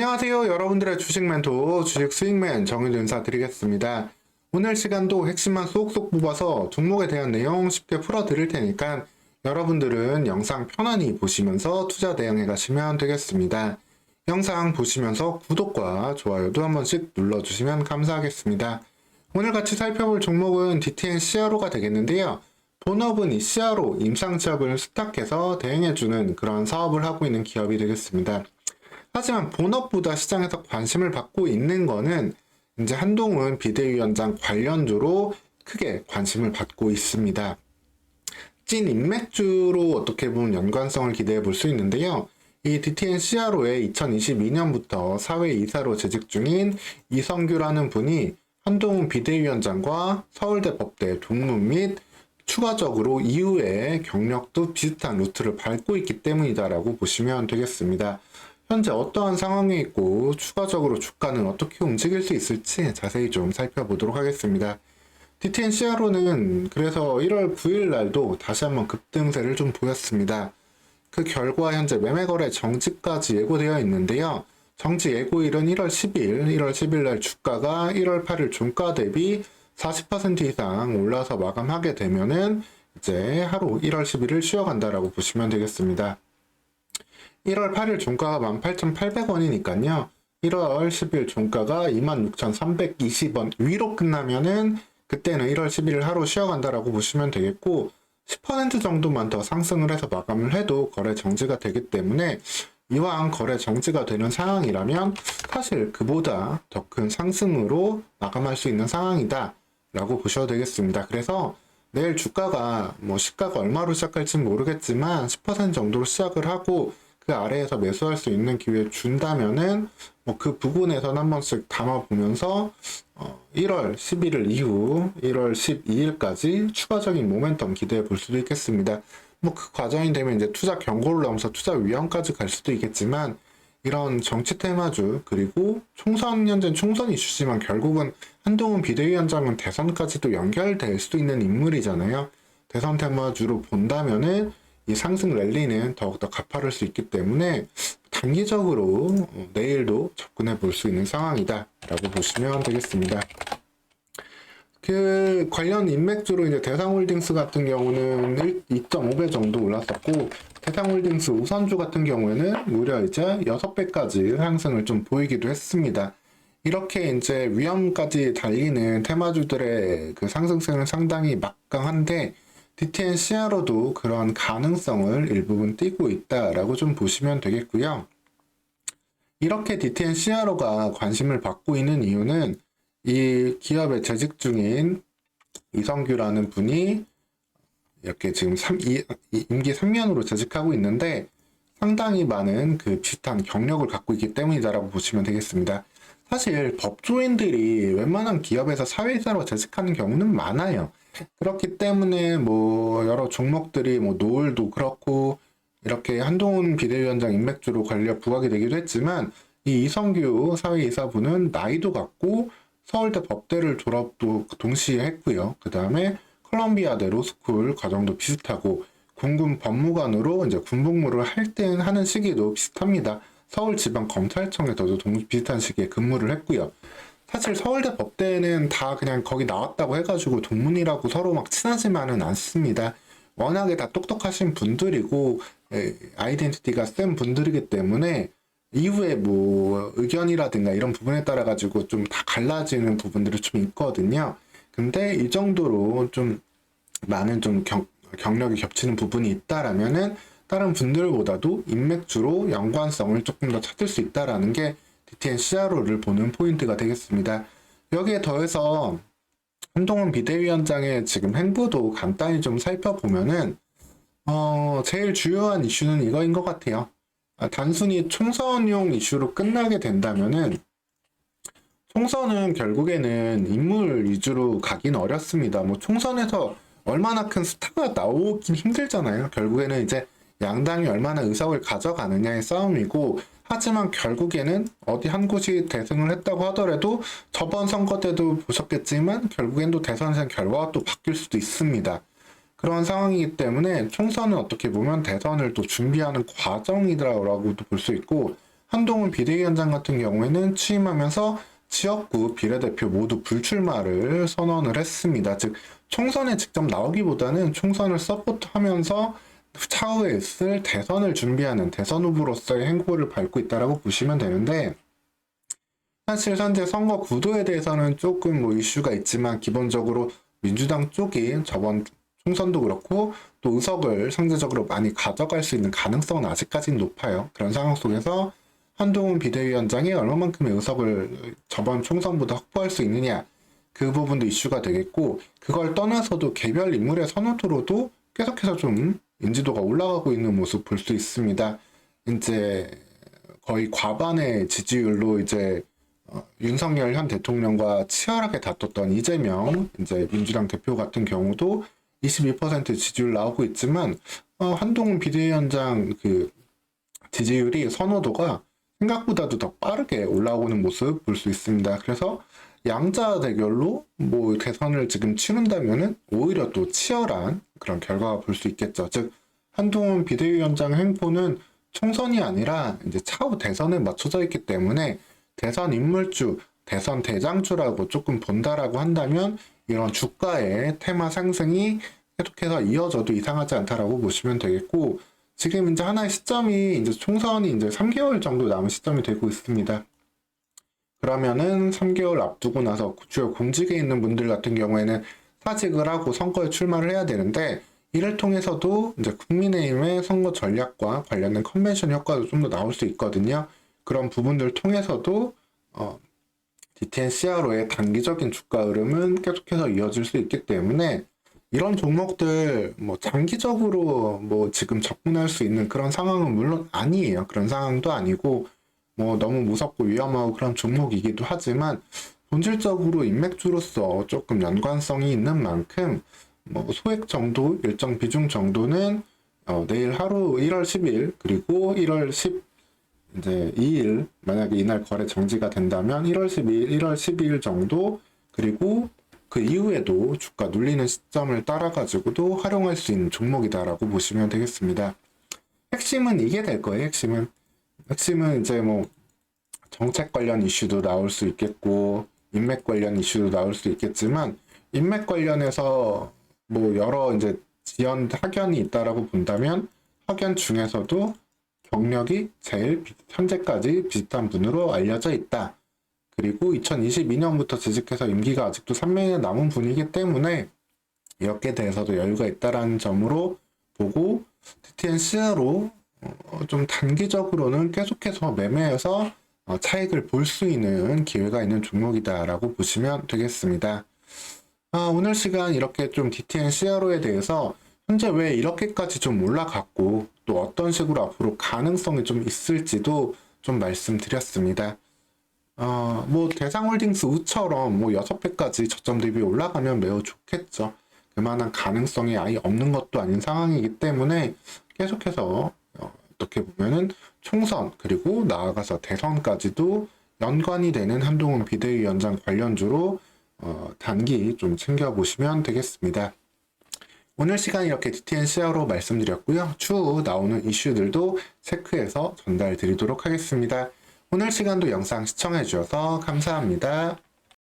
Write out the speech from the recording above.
안녕하세요. 여러분들의 주식 멘토, 주식 스윙맨 정윤 인사드리겠습니다. 오늘 시간도 핵심만 쏙쏙 뽑아서 종목에 대한 내용 쉽게 풀어드릴 테니까 여러분들은 영상 편안히 보시면서 투자 대응해 가시면 되겠습니다. 영상 보시면서 구독과 좋아요도 한 번씩 눌러주시면 감사하겠습니다. 오늘 같이 살펴볼 종목은 DTN CRO가 되겠는데요. 본업은 이 CRO 임상시합을 스탁해서 대행해주는 그런 사업을 하고 있는 기업이 되겠습니다. 하지만 본업보다 시장에서 관심을 받고 있는 거는 이제 한동훈 비대위원장 관련주로 크게 관심을 받고 있습니다. 찐 인맥주로 어떻게 보면 연관성을 기대해 볼 수 있는데요. 이 DTN CRO의 2022년부터 사회 이사로 재직 중인 이성규라는 분이 한동훈 비대위원장과 서울대 법대 동문 및 추가적으로 이후에 경력도 비슷한 루트를 밟고 있기 때문이다라고 보시면 되겠습니다. 현재 어떠한 상황에 있고 추가적으로 주가는 어떻게 움직일 수 있을지 자세히 좀 살펴보도록 하겠습니다. DTN CRO는 그래서 1월 9일 날도 다시 한번 급등세를 좀 보였습니다. 그 결과 현재 매매 거래 정지까지 예고되어 있는데요. 정지 예고일은 1월 10일, 1월 10일 날 주가가 1월 8일 종가 대비 40% 이상 올라서 마감하게 되면은 이제 하루 1월 11일 쉬어간다라고 보시면 되겠습니다. 1월 8일 종가가 18,800원이니까요. 1월 10일 종가가 26,320원 위로 끝나면은 그때는 1월 11일 하루 쉬어간다라고 보시면 되겠고 10% 정도만 더 상승을 해서 마감을 해도 거래 정지가 되기 때문에 이왕 거래 정지가 되는 상황이라면 사실 그보다 더 큰 상승으로 마감할 수 있는 상황이다 라고 보셔도 되겠습니다. 그래서 내일 주가가 뭐 시가가 얼마로 시작할지는 모르겠지만 10% 정도로 시작을 하고 그 아래에서 매수할 수 있는 기회 준다면은 뭐 그 부분에선 한 번씩 담아보면서 어 1월 11일 이후 1월 12일까지 추가적인 모멘텀 기대해 볼 수도 있겠습니다. 뭐 그 과정이 되면 이제 투자 경고를 넘어서 투자 위험까지 갈 수도 있겠지만 이런 정치 테마주 그리고 총선 현재 총선 이슈지만 결국은 한동훈 비대위원장은 대선까지도 연결될 수도 있는 인물이잖아요. 대선 테마주로 본다면은 이 상승 랠리는 더욱더 가파를 수 있기 때문에 단기적으로 어, 내일도 접근해 볼 수 있는 상황이다 라고 보시면 되겠습니다. 그 관련 인맥주로 이제 대상홀딩스 같은 경우는 2.5배 정도 올랐었고 대상홀딩스 우선주 같은 경우에는 무려 이제 6배까지 상승을 좀 보이기도 했습니다. 이렇게 이제 위험까지 달리는 테마주들의 그 상승세는 상당히 막강한데 DTN CRO도 그런 가능성을 일부분 띄고 있다라고 좀 보시면 되겠고요. 이렇게 DTN CRO가 관심을 받고 있는 이유는 이 기업에 재직 중인 이성규라는 분이 이렇게 지금 3, 이, 임기 3년으로 재직하고 있는데 상당히 많은 그 비슷한 경력을 갖고 있기 때문이다라고 보시면 되겠습니다. 사실 법조인들이 웬만한 기업에서 사회이사로 재직하는 경우는 많아요. 그렇기 때문에 뭐 여러 종목들이 뭐 노을도 그렇고 이렇게 한동훈 비대위원장 인맥주로 관련 부각이 되기도 했지만 이 이성규 사회이사분은 나이도 같고 서울대 법대를 졸업도 동시에 했고요. 그 다음에 컬럼비아대 로스쿨 과정도 비슷하고 군군 법무관으로 이제 군복무를 할때 하는 시기도 비슷합니다. 서울지방검찰청에서도 동 비슷한 시기에 근무를 했고요. 사실 서울대 법대는 다 그냥 거기 나왔다고 해가지고 동문이라고 서로 막 친하지만은 않습니다. 워낙에 다 똑똑하신 분들이고 에, 아이덴티티가 센 분들이기 때문에 이후에 뭐 의견이라든가 이런 부분에 따라 가지고 좀 다 갈라지는 부분들이 좀 있거든요. 근데 이 정도로 좀 많은 좀 경, 경력이 겹치는 부분이 있다라면은 다른 분들보다도 인맥주로 연관성을 조금 더 찾을 수 있다라는 게 DTN CRO를 보는 포인트가 되겠습니다. 여기에 더해서 한동훈 비대위원장의 지금 행보도 간단히 좀 살펴보면은 어 제일 주요한 이슈는 이거인 것 같아요. 아, 단순히 총선용 이슈로 끝나게 된다면은 총선은 결국에는 인물 위주로 가긴 어렵습니다. 뭐 총선에서 얼마나 큰 스타가 나오긴 힘들잖아요. 결국에는 이제 양당이 얼마나 의석을 가져가느냐의 싸움이고 하지만 결국에는 어디 한 곳이 대승을 했다고 하더라도 저번 선거 때도 보셨겠지만 결국엔 또 대선에서 결과가 또 바뀔 수도 있습니다. 그런 상황이기 때문에 총선은 어떻게 보면 대선을 또 준비하는 과정이라고도 볼 수 있고 한동훈 비대위원장 같은 경우에는 취임하면서 지역구 비례대표 모두 불출마를 선언을 했습니다. 즉 총선에 직접 나오기보다는 총선을 서포트하면서 차후에 있을 대선을 준비하는 대선 후보로서의 행보를 밟고 있다라고 보시면 되는데 사실 현재 선거 구도에 대해서는 조금 뭐 이슈가 있지만 기본적으로 민주당 쪽이 저번 총선도 그렇고 또 의석을 상대적으로 많이 가져갈 수 있는 가능성은 아직까지는 높아요. 그런 상황 속에서 한동훈 비대위원장이 얼마만큼의 의석을 저번 총선보다 확보할 수 있느냐 그 부분도 이슈가 되겠고 그걸 떠나서도 개별 인물의 선호도로도 계속해서 좀 인지도가 올라가고 있는 모습 볼 수 있습니다. 이제 거의 과반의 지지율로 이제 어, 윤석열 현 대통령과 치열하게 다퉜던 이재명 이제 민주당 대표 같은 경우도 22% 지지율 나오고 있지만 어, 한동훈 비대위원장 그 지지율이 선호도가 생각보다도 더 빠르게 올라오는 모습 볼 수 있습니다. 그래서 양자 대결로 뭐 대선을 지금 치른다면은 오히려 또 치열한 그런 결과가 볼 수 있겠죠. 즉 한동훈 비대위원장 행보는 총선이 아니라 이제 차후 대선에 맞춰져 있기 때문에 대선 인물주, 대선 대장주라고 조금 본다라고 한다면 이런 주가의 테마 상승이 계속해서 이어져도 이상하지 않다라고 보시면 되겠고 지금 이제 하나의 시점이 이제 총선이 이제 3개월 정도 남은 시점이 되고 있습니다. 그러면은 3개월 앞두고 나서 주요 공직에 있는 분들 같은 경우에는 사직을 하고 선거에 출마를 해야 되는데 이를 통해서도 이제 국민의힘의 선거 전략과 관련된 컨벤션 효과도 좀 더 나올 수 있거든요. 그런 부분들 통해서도 어, DTN CRO의 단기적인 주가 흐름은 계속해서 이어질 수 있기 때문에 이런 종목들 뭐 장기적으로 뭐 지금 접근할 수 있는 그런 상황은 물론 아니에요. 그런 상황도 아니고 뭐 너무 무섭고 위험하고 그런 종목이기도 하지만 본질적으로 인맥주로서 조금 연관성이 있는 만큼 뭐 소액 정도 일정 비중 정도는 어 내일 하루 1월 10일 그리고 1월 10 이제 2일 만약에 이날 거래 정지가 된다면 1월 12일, 1월 12일 정도 그리고 그 이후에도 주가 눌리는 시점을 따라 가지고도 활용할 수 있는 종목이다라고 보시면 되겠습니다. 핵심은 이게 될 거예요. 핵심은 핵심은 이제 뭐 정책 관련 이슈도 나올 수 있겠고 인맥 관련 이슈도 나올 수 있겠지만 인맥 관련해서 뭐 여러 이제 지연 학연이 있다라고 본다면 학연 중에서도 경력이 제일 비- 현재까지 비슷한 분으로 알려져 있다. 그리고 2022년부터 재직해서 임기가 아직도 3년이 남은 분이기 때문에 이렇게 대해서도 여유가 있다라는 점으로 보고 TTN CR로 어, 좀 단기적으로는 계속해서 매매해서 어, 차익을 볼 수 있는 기회가 있는 종목이다라고 보시면 되겠습니다. 아, 오늘 시간 이렇게 좀 DTN CRO에 대해서 현재 왜 이렇게까지 좀 올라갔고 또 어떤 식으로 앞으로 가능성이 좀 있을지도 좀 말씀드렸습니다. 어, 뭐 대상홀딩스 우처럼 뭐 6배까지 저점 대비 올라가면 매우 좋겠죠. 그만한 가능성이 아예 없는 것도 아닌 상황이기 때문에 계속해서 어, 어떻게 보면은 총선 그리고 나아가서 대선까지도 연관이 되는 한동훈 비대위원장 관련주로 어, 단기 좀 챙겨보시면 되겠습니다. 오늘 시간 이렇게 DTN CR로 말씀드렸고요. 추후 나오는 이슈들도 체크해서 전달 드리도록 하겠습니다. 오늘 시간도 영상 시청해 주셔서 감사합니다.